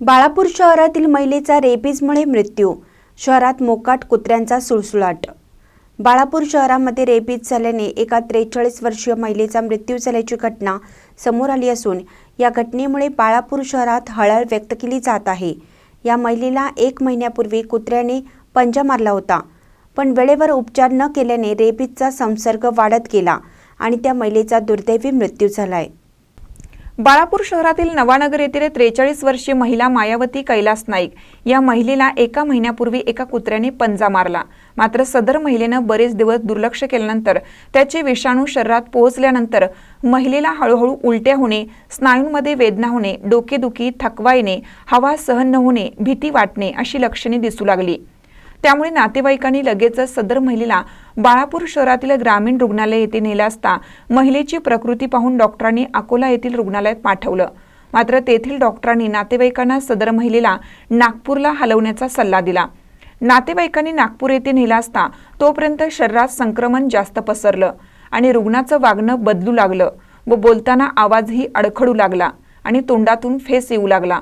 बाळापूर शहरातील महिलेचा रेबीजमुळे मृत्यू शहरात मोकाट कुत्र्यांचा सुळसुळाट. बाळापूर शहरामध्ये रेबीज झाल्याने एका त्रेचाळीस वर्षीय महिलेचा मृत्यू झाल्याची घटना समोर आली असून या घटनेमुळे बाळापूर शहरात हळहळ व्यक्त केली जात आहे. या महिलेला एक महिन्यापूर्वी कुत्र्याने पंजा मारला होता पण वेळेवर उपचार न केल्याने रेबीजचा संसर्ग वाढत गेला आणि त्या महिलेचा दुर्दैवी मृत्यू झालाय. बाळापूर शहरातील नवानगर येथील त्रेचाळीस वर्षीय महिला मायावती कैलास नाईक या महिलेला एका महिन्यापूर्वी एका कुत्र्याने पंजा मारला. मात्र सदर महिलेनं बरेच दिवस दुर्लक्ष केल्यानंतर त्याचे विषाणू शरीरात पोहोचल्यानंतर महिलेला हळूहळू उलट्या होणे स्नायूंमध्ये वेदना होणे डोकेदुखी थकवा येणे हवा सहन न होणे भीती वाटणे अशी लक्षणे दिसू लागली. त्यामुळे नातेवाईकांनी लगेचच सदर महिलेला बाळापूर शहरातील ग्रामीण रुग्णालय येथे नेलं असता महिलेची प्रकृती पाहून डॉक्टरांनी अकोला येथील रुग्णालयात पाठवलं. मात्र तेथील डॉक्टरांनी नातेवाईकांना सदर महिलेला नागपूरला हलवण्याचा सल्ला दिला. नातेवाईकांनी नागपूर येथे नेला असता तोपर्यंत शरीरात संक्रमण जास्त पसरलं आणि रुग्णाचं वागणं बदलू लागलं व बोलताना आवाजही अडखडू लागला आणि तोंडातून फेस येऊ लागला.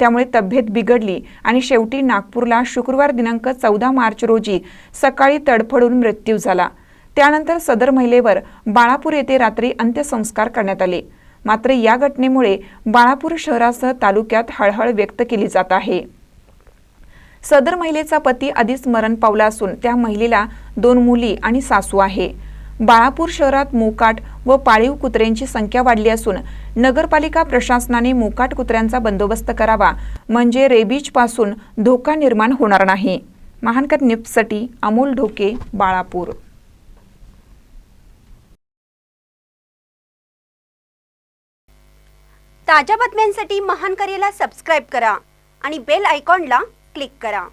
त्यामुळे तब्येत बिघडली आणि शेवटी नागपूरला शुक्रवार दिनांक चौदा मार्च रोजी सकाळी तडफडून मृत्यू झाला. त्यानंतर सदर महिलेवर बाळापूर येथे रात्री अंत्यसंस्कार करण्यात आले. मात्र या घटनेमुळे बाळापूर शहरासह तालुक्यात हळहळ व्यक्त केली जात आहे. सदर महिलेचा पती आधीच मरण पावला असून त्या महिलेला दोन मुली आणि सासू आहे. बाळापूर शहरात मोकाट व पाळीव कुत्र्यांची संख्या वाढली असून नगरपालिका प्रशासनाने मोकाट कुत्र्यांचा बंदोबस्त करावा म्हणजे रेबीजपासून धोका निर्माण होणार नाही. महानकर निप्ससाठी अमोल ढोके बाळापूर. ताज्या बातम्यांसाठी महान करेला सबस्क्राईब करा आणि बेल आयकॉनला क्लिक करा.